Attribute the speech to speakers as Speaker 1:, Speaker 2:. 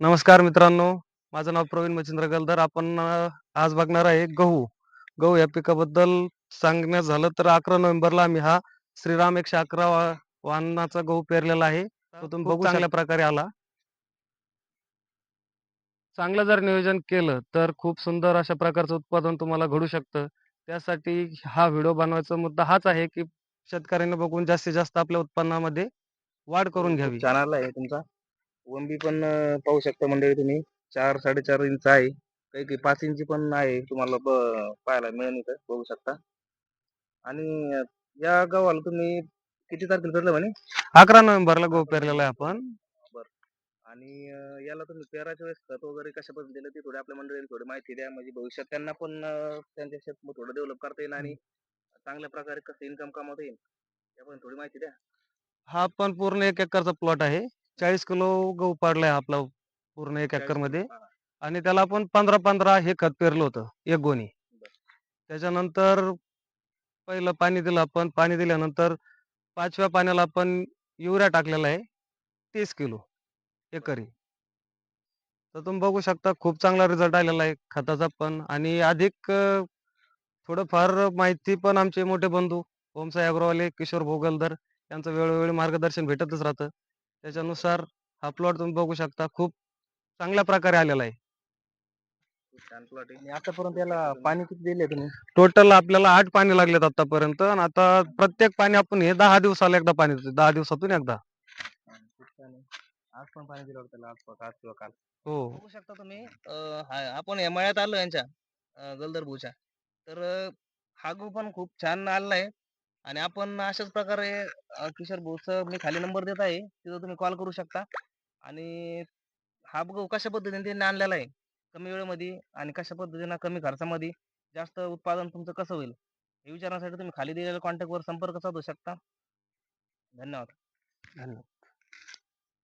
Speaker 1: नमस्कार मित्रांनो माझं नाव प्रवीण मच्छिंद्र गलदर. आपण आज बघणार आहे गहू. गहू या पिकाबद्दल सांगण्यात झालं तर अकरा नोव्हेंबरला आम्ही हा श्रीराम एकशे अकरा वाहनाचा गहू पेरलेला आहे. तो तुम्ही बघू चांगल्या प्रकारे आला. चांगलं जर नियोजन केलं तर खूप सुंदर अशा प्रकारचं उत्पादन तुम्हाला घडू शकतं. त्यासाठी हा व्हिडिओ बनवायचा मुद्दा हाच आहे की शेतकऱ्यांना बघून जास्तीत जास्त आपल्या उत्पन्नामध्ये वाढ करून घ्यावी.
Speaker 2: छान आला आहे तुमचा. वंबी पण पाहू शकता मंडळी तुम्ही. चार साडेचार इंच आहे. काही काही पाच इंची पण आहे तुम्हाला ब- पाहायला मिळेल इथं बघू शकता. आणि या गावाला तुम्ही किती तारखेला पेरलं म्हणे?
Speaker 1: अकरा नोव्हेंबरला गहू पेरलेला आहे आपण.
Speaker 2: आणि अं, याला तुम्ही पेराच्या वेळेस खत वगैरे कशा पद्धतीने ते थोडे आपल्या मंडळीला थोडी माहिती द्या. म्हणजे भविष्यात त्यांना पण अं, त्यांच्या शेत थोडं डेव्हलप करता येईल आणि चांगल्या प्रकारे कसं इन्कम कमावता येईल या पण थोडी माहिती द्या.
Speaker 1: हा पण पूर्ण एक एकरचा प्लॉट आहे. चाळीस किलो गहू पाडलाय आपला पूर्ण एक
Speaker 2: एकरमध्ये.
Speaker 1: आणि त्याला आपण पंधरा पंधरा हे खत पेरलं होतं एक गोणी. त्याच्यानंतर पहिलं पाणी दिलं आपण पाणी दिल्यानंतर पाचव्या पाण्याला आपण युरिया टाकलेला आहे तीस किलो एकरी. तर तुम्ही बघू शकता खूप चांगला रिझल्ट आलेला आहे खताचा पण आणि अधिक थोडंफार माहिती पण आमचे मोठे बंधू ओमसाई अग्रवाले किशोर भोगलदर यांचं वेळोवेळी मार्गदर्शन भेटतच राहतं. त्याच्यानुसार हा प्लॉट तुम्ही बघू शकता खूप चांगल्या प्रकारे आलेला आहे.
Speaker 2: आणि आतापर्यंत याला पाणी किती दिले तुम्ही?
Speaker 1: टोटल आपल्याला आठ पाणी लागलेत आतापर्यंत आणि आता प्रत्येक पाणी आपण हे दहा दिवसाला एकदा पाणी देतो दहा दिवसातून एकदा.
Speaker 2: आज पण पाणी दिलं होतं त्याला आज आज किंवा काल.
Speaker 1: हो.
Speaker 2: बघू शकता तुम्ही अं, हा- आपण या मळ्यात आलो यांच्या अं, तर अं, हा गहू पण खूप छान आलेला आहे. आणि आपण अशाच प्रकारे अं, किशोर भाऊचं मी खाली नंबर देत आहे तिथं तुम्ही कॉल करू शकता. आणि हा गहू कशा पद्धतीने त्यांनी आणलेला आहे कमी वेळेमध्ये आणि कशा पद्धतीनं कमी खर्चामध्ये जास्त उत्पादन तुमचं कसं होईल हे विचारण्यासाठी तुम्ही खाली दिलेल्या कॉन्टॅक्टवर संपर्क साधू शकता. धन्यवाद.
Speaker 1: धन्यवाद.